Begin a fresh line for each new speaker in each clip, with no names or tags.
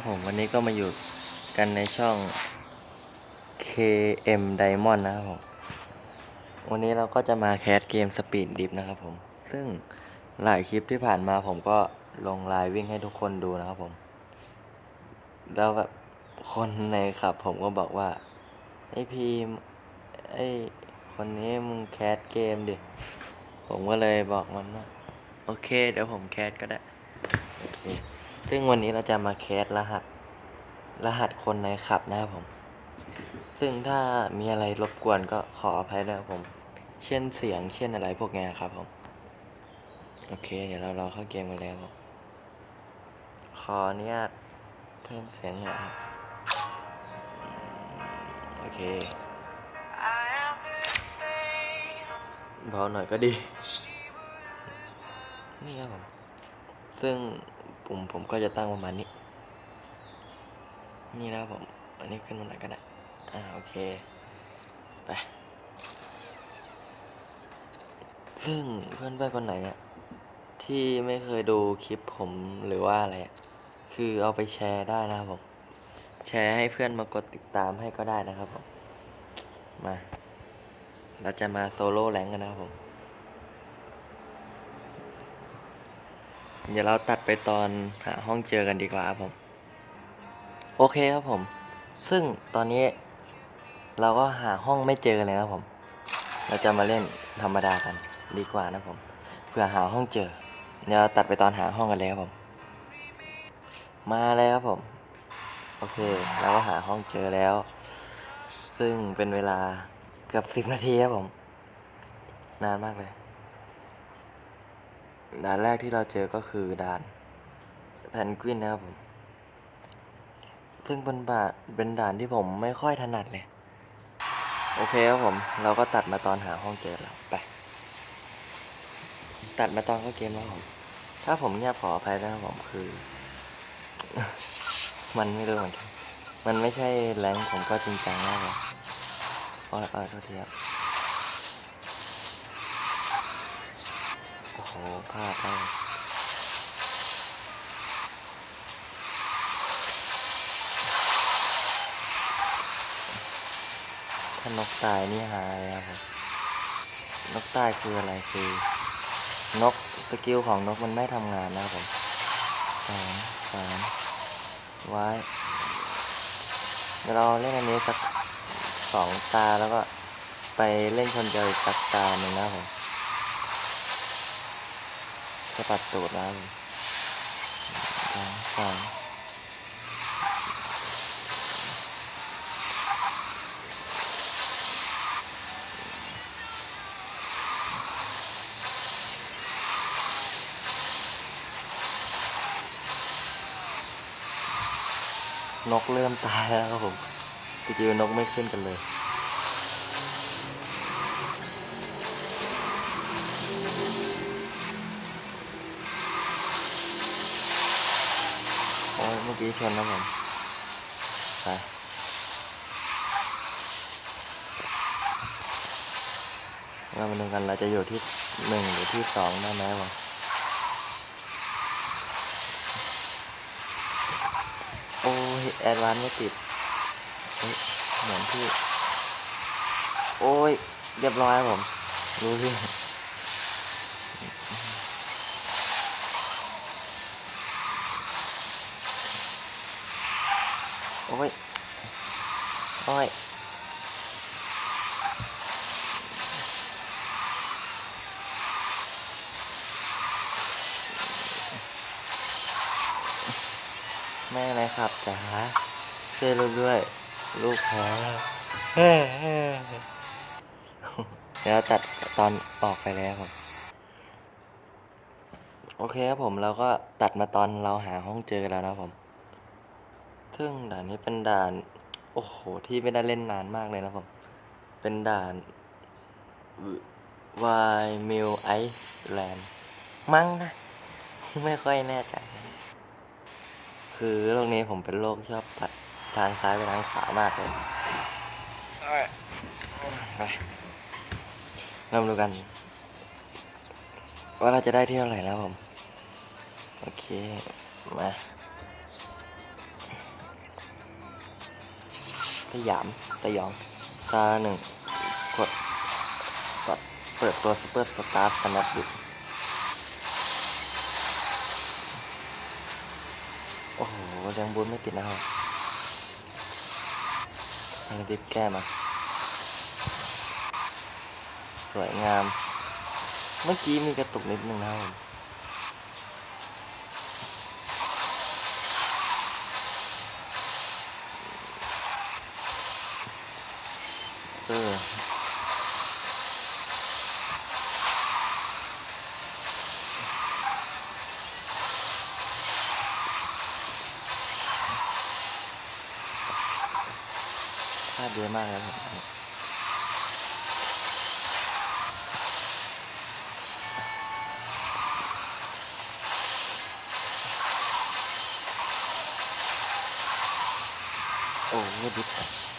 ครับผมวันนี้ก็มาอยู่กันในช่อง KM Diamond นะครับผม วันนี้เราก็จะมาแคสเกม Speed Dip นะครับผม ซึ่งหลายคลิปที่ผ่านมาผมก็ลงไลน์วิ่งให้ทุกคนดูนะครับผม แล้วแบบคนในขับ ผมก็บอกว่า ไอพีมไอคนนี้มึงแคสเกมดิ ผมก็เลยบอกมันว่า โอเค เดี๋ยวผมแคสก็ได้ โอเค ซึ่งวันนี้เราจะมาแคสรหัส รหัสคนในขับนะครับผม ซึ่งถ้ามีอะไรรบกวนก็ขออภัยด้วยครับผม เช่นเสียงเช่นอะไรพวกนี้ครับผม โอเค เดี๋ยวเรารอเข้าเกมกันแล้วครับขออนุญาตเพิ่มเสียงหน่อยครับ โอเคเบาหน่อยก็ดี นี่ครับผม ซึ่ง ผมผมก็จะตั้งประมาณนี้ นี่นะครับผม อันนี้ขึ้นมาหน่อยก็ได้ อ่าโอเค ไปซึ่งเพื่อนเพื่อนๆคนไหนเนี่ยที่ไม่เคยดูคลิปผมหรือว่าอะไร คือเอาไปแชร์ได้นะครับผม แชร์ให้เพื่อนมากดติดตามให้ก็ได้นะครับผม มา เราจะมาโซโล่แรงกันนะครับผม เดี๋ยวเราตัดไปตอนหาห้องเจอกันดีกว่าครับผม โอเคครับผม ซึ่งตอนนี้เราก็หาห้องไม่เจอกันเลยครับผม เราจะมาเล่นธรรมดากันดีกว่านะผม เพื่อหาห้องเจอ เดี๋ยวเราตัดไปตอนหาห้องกันเลยครับผม มาแล้วครับผม โอเค เราก็หาห้องเจอแล้ว ซึ่งเป็นเวลาเกือบสิบนาทีครับผม นานมากเลย ด่านแรกที่เราเจอก็คือด่านแพนกวินนะครับผม ซึ่งเป็นบาเป็นด่านที่ผมไม่ค่อยถนัดเลย โอเคครับผม เราก็ตัดมาตอนหาห้องเจอแล้ว ไป ตัดมาตอนเข้าเกมแล้วผม ถ้าผมเงียบขออภัยนะครับผมคือ มันไม่รู้เหมือนกัน มันไม่ใช่แรงผมก็จริงจังมากเลยอ้อยอ้อยโทษทีครับ โอ้โหพลาดไปถ้านกตายนี่หายเลยครับผมนกตายคืออะไรคือนกสกิลของนกมันไม่ทำงานนะครับผมสองสามไว้เดี๋ยวเราเล่นอันนี้สักสองตาแล้วก็ไปเล่นคนเดียวอีกสักตาหนึ่งนะครับผม สะปัดตูดนะครับผมสองสามนกเริ่มตายแล้วครับผม สกิลนกไม่ขึ้นกันเลย อ้ยเมื่อกี้ชนนะผม ไปเรามาดูกันเราจะอยู่ที่หนึ่งหรือที่สองได้ไหมวะโอ้ยแอดวานไม่ติดเหมือนที่ โอ้ย เรียบร้อยครับผม รู้เโอ้ย โอ้ยแม่อะไรครับจ๋าช่วยลูกด้วย ลูกแพ้เดี๋ยวตัดตอนออกไปแล้วครับ โอเคครับผมเราก็ตัดมาตอนเราหาห้องเจอแล้วนะผม ซึ่งด่านนี้เป็นด่าน โอ้โห ที่ไม่ได้เล่นนานมากเลยนะผม เป็นด่านวายมิลไอแลนด์มั้งนะ ไม่ค่อยแน่ใจนะคือโรคนี้ผมเป็นโรคชอบตัดทางซ้ายไปทางขวามากเลยไปเรามาดูกัน ว่าเราจะได้ที่เท่าไหร่แล้วผม โอเค มา สยามสยองซาหนึ่งกดกดเปิดตัวซูเปอร์สตาร์สแนปดิโอ้โหยังบูนไม่ติดนะครับสแนปดิฟแก้มา สวยงาม เมื่อกี้มีกระตุกนิดนึงนะครับ ผมเออพลาดเยอะมากเลยครับโอ้ไม่ดิบ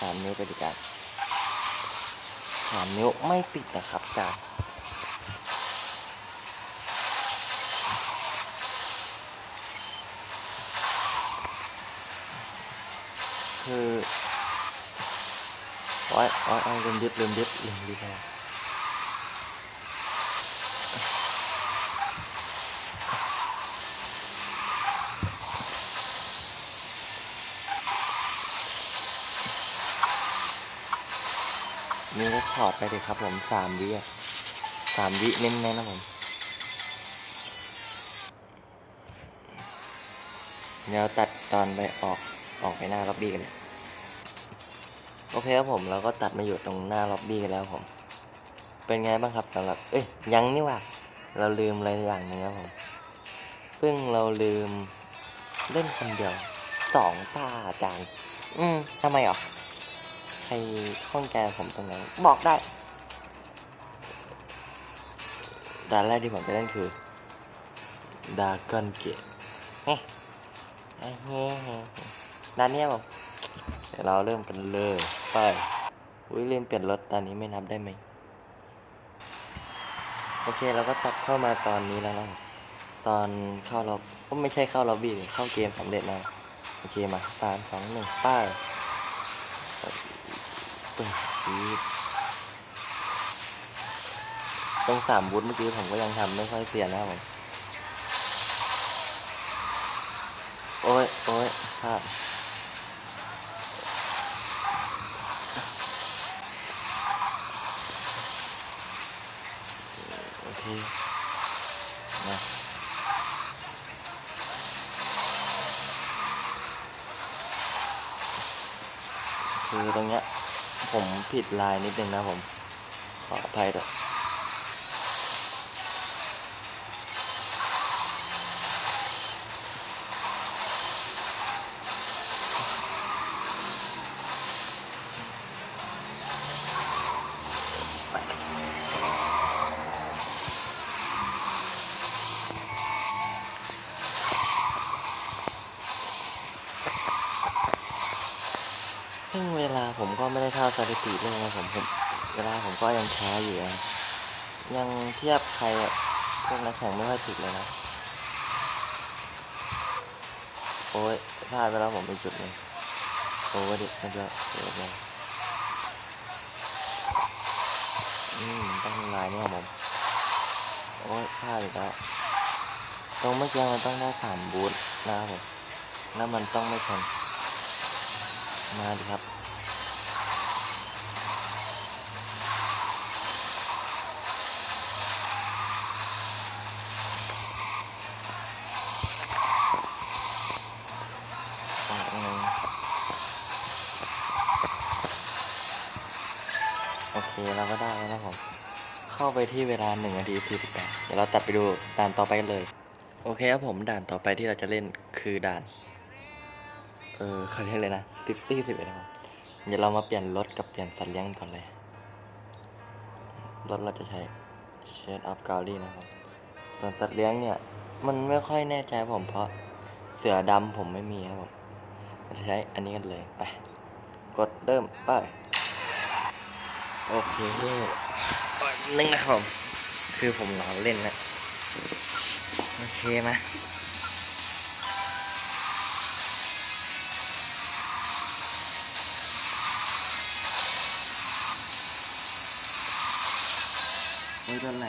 สามนิ้วไปดีกันสามนิ้วไม่ติดนะครับจานคือโอ้ยโอ้ยโอ้ยลืมดิบลืมดิบลืมดิบแล้ว มีก็ขอดไปเลยครับผมสามวิสามวิเน้นๆนะผม เดี๋ยวตัดตอนไปออกออกไปหน้าล็อบบี้กันเลยโอเคครับผมเราก็ตัดมาอยู่ตรงหน้าล็อบบี้กันแล้วผม เป็นไงบ้างครับสำหรับ เอ้ยยังนี่ว่าเราลืมอะไรอย่างหนึงครับผม ซึ่งเราลืมเล่นคนเดียวสองตาอาจารย์ อืมทำไมอะ ใครข้องใจผมตรงไหนบอกได้ด่านแรกที่ผมจะเล่นคือดาก้อนเกตเฮ้เฮ้เฮ้ดานเนี้ยผมเดี๋ยวเราเริ่มกันเลยไปอุ้ยเล่นเปลี่ยนรถตอนนี้ไม่นับได้ไหมโอเคเราก็ตัดเข้ามาตอนนี้แล้วนะตอนเข้าเราก็ไม่ใช่เข้าล็อบบี้เข้าเกมสำเร็จแล้วโอเคมาสามสองหนึ่งป้าย ตึ้งปีดตรงสามบูธเมื่อกี้ผมก็ยังทำไม่ค่อยเสียนะครับผมโอ้ยโอ้ยพลาดโอเคนะคือตรงเนี้ย ผมผิดลายนิดนึงนะผม ขออภัยด้วย ลาผมก็ไม่ได้เท่าสถิติเลยนะผมผมเวลาผมก็ยังช้าอยู่นะยังเทียบใครอะพวกนักแข่งไม่ค่อยถึกเลยนะ โอ้ยพลาดไปแล้วผมไปจุดหนึงโอ้ยดิมันจะเสียเลยอืมต้องลายเนี่ยผม โอ้ยพลาดอีกแล้วตรงเมื่อกี้มันต้องได้สามบูทนะครับผมแล้วมันต้องไม่ชนมาดิครับ เคเราก็ได้แล้วนะผมเข้าไปที่เวลาหนึ่งนาทีสี่สิบแปดเดี๋ยวเราตัดไปดูด่านต่อไปกันเลย โอเคครับผมด่านต่อไปที่เราจะเล่นคือด่าน เออเขาเรียกเลยนะสิบตี้สิบเอ็ดครับเดี๋ยวเรามาเปลี่ยนรถกับเปลี่ยนสัตว์เลี้ยงก่อนเลย รถเราจะใช้เชดอัพกาลี่นะครับ ส่วนสัตว์เลี้ยงเนี่ย มันไม่ค่อยแน่ใจผมเพราะเสือดำผมไม่มีครับผมจะใช้อันนี้กันเลยไป กดเริ่มไป โอเคนนึงนะครับผม คือผมหลอนเล่นนะ โอเคมาไว้ตอนไหน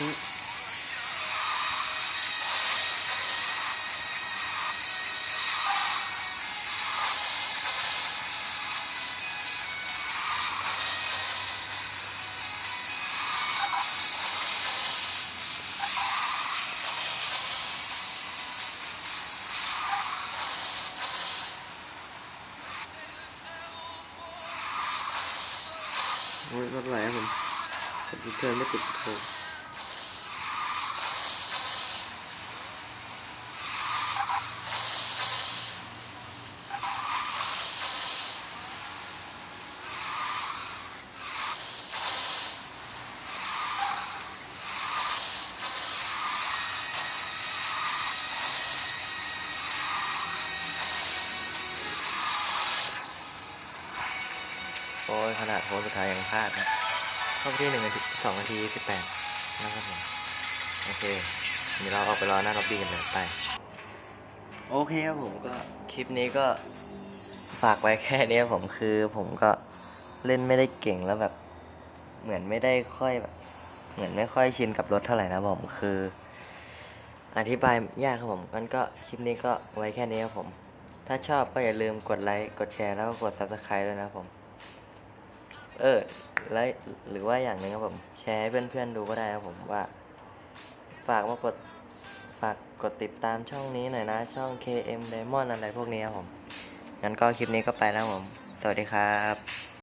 อุ๊ยโอ้ยรถไหลค โอ้ยขนาดโค้งสุดท้ายยังพลาดนะเข้าไปที่หนึ่งนาทีสองนาทีสิบแปดนะครับผมโอเคเดี๋ยวเราออกไปรอหน้าล็อบบี้กันเลยไป โอเคครับผมก็คลิปนี้ก็ฝากไว้แค่นี้ผมคือผมก็เล่นไม่ได้เก่งแล้วแบบ เหมือนไม่ได้ค่อยแบบ เหมือนไม่ค่อยชินกับรถเท่าไหร่นะผมคือ อธิบายยากครับผมงั้นก็คลิปนี้ก็ไว้แค่นี้ครับผม ถ้าชอบก็อย่าลืมกดไลค์กดแชร์แล้วก็กด subscribe ด้วยนะครับผม เออและหรือว่าอย่างหนึ่งครับผมแชร์ให้เพื่อนๆดูก็ได้ครับผมว่า ฝากมากดฝากกดติดตามช่องนี้หน่อยนะ ช่อง KM Diamond อะไรพวกนี้ครับผมงั้นก็คลิปนี้ก็ไปแล้วครับผม สวัสดีครับ